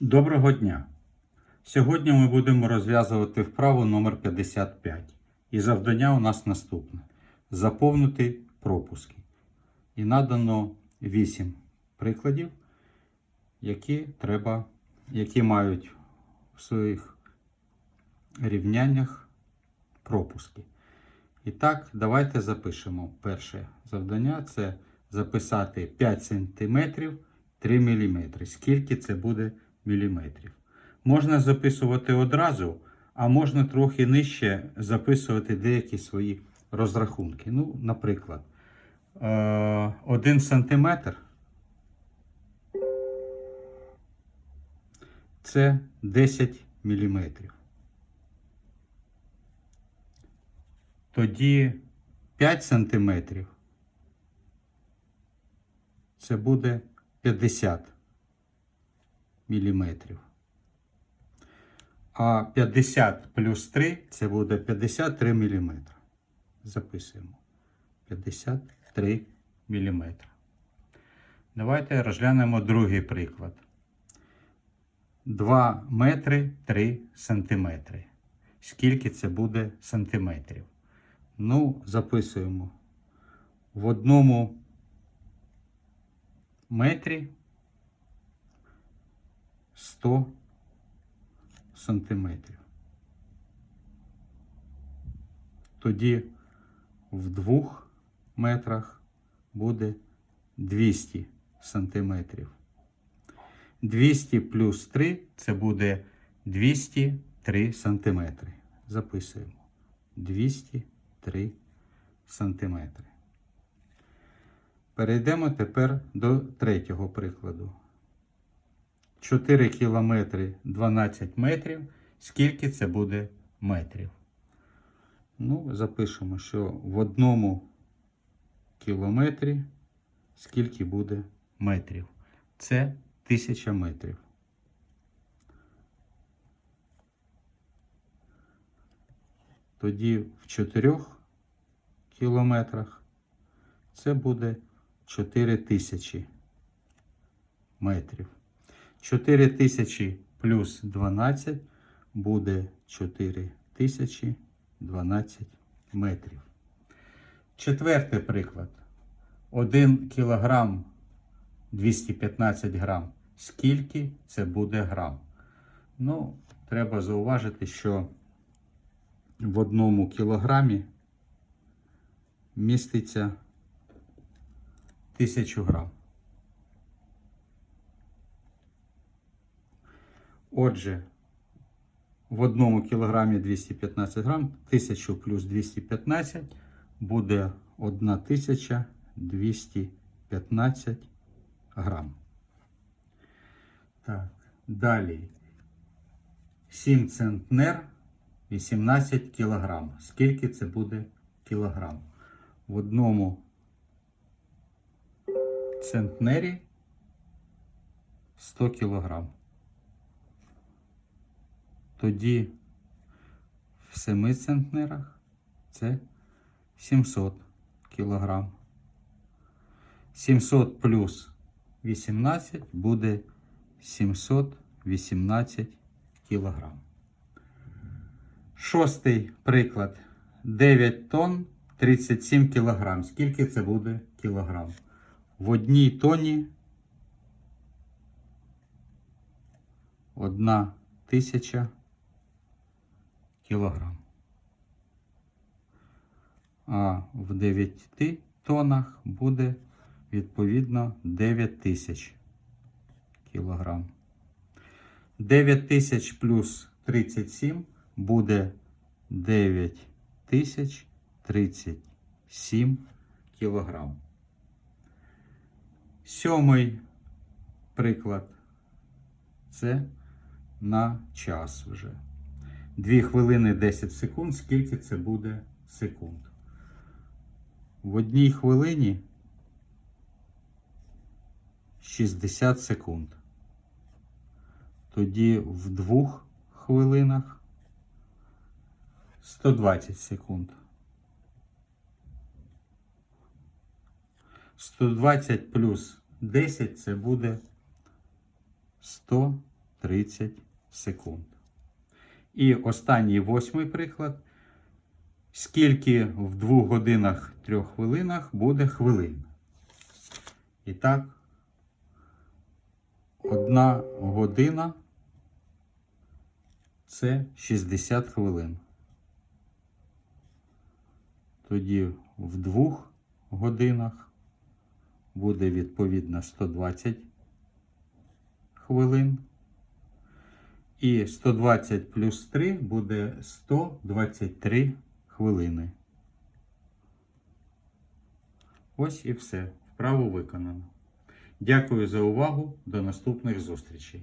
Доброго дня! Сьогодні ми будемо розв'язувати вправу номер 55. І завдання у нас наступне: заповнити пропуски. І надано 8 прикладів, які треба, які мають в своїх рівняннях пропуски. І так, давайте запишемо. Перше завдання це записати 5 см 3 мм. Скільки це буде міліметрів? Можна записувати одразу, а можна трохи нижче записувати деякі свої розрахунки. Ну, наприклад, 1 см це 10 міліметрів. Тоді 5 сантиметрів це буде 50 міліметрів. А 50 плюс 3 це буде 53 міліметри. Записуємо. 53 міліметри. Давайте розглянемо другий приклад. 2 метри 3 сантиметри. Скільки це буде сантиметрів? Ну, записуємо. В одному метрі 100 сантиметрів. Тоді в двох метрах буде 200 сантиметрів. 200 плюс 3 це буде 203 сантиметри. Записуємо. 203 сантиметри. Перейдемо тепер до третього прикладу. 4 кілометри 12 метрів. Скільки це буде метрів? Ну, запишемо, що в одному кілометрі скільки буде метрів. Це 1000 метрів. Тоді в 4 кілометрах це буде 4000 метрів. 4000 плюс 12 буде 4012 метрів. Четвертий приклад. 1 кілограм 215 грам. Скільки це буде грам? Ну, треба зауважити, що в одному кілограмі міститься 1000 грам. Отже, в одному кілограмі 215 грам, 1000 плюс 215 буде 1215 грам. Так, далі. 7 центнер 18 кілограм. Скільки це буде кілограм? В одному центнері 100 кілограм. Тоді в 7 центнерах це 700 кілограм. 700 плюс 18 буде 718 кілограм. Шостий приклад. 9 тонн 37 кілограм. Скільки це буде кілограм? В одній тоні одна тисяча кілограм. А в 9 тонах буде відповідно 9 тисяч кілограм. 9 тисяч плюс 37 буде 9 тисяч 37 кілограм. Сьомий приклад це на час вже. 2 хвилини 10 секунд. Скільки це буде секунд? В одній хвилині 60 секунд. Тоді в двох хвилинах 120 секунд. 120 плюс 10 це буде 130 секунд. І останній восьмий приклад. Скільки в 2 годинах 3 хвилинах буде хвилин? І так, одна година це 60 хвилин. Тоді в 2 годинах буде відповідно 120 хвилин. І 120 плюс 3 буде 123 хвилини. Ось і все. Вправо виконано. Дякую за увагу. До наступних зустрічей.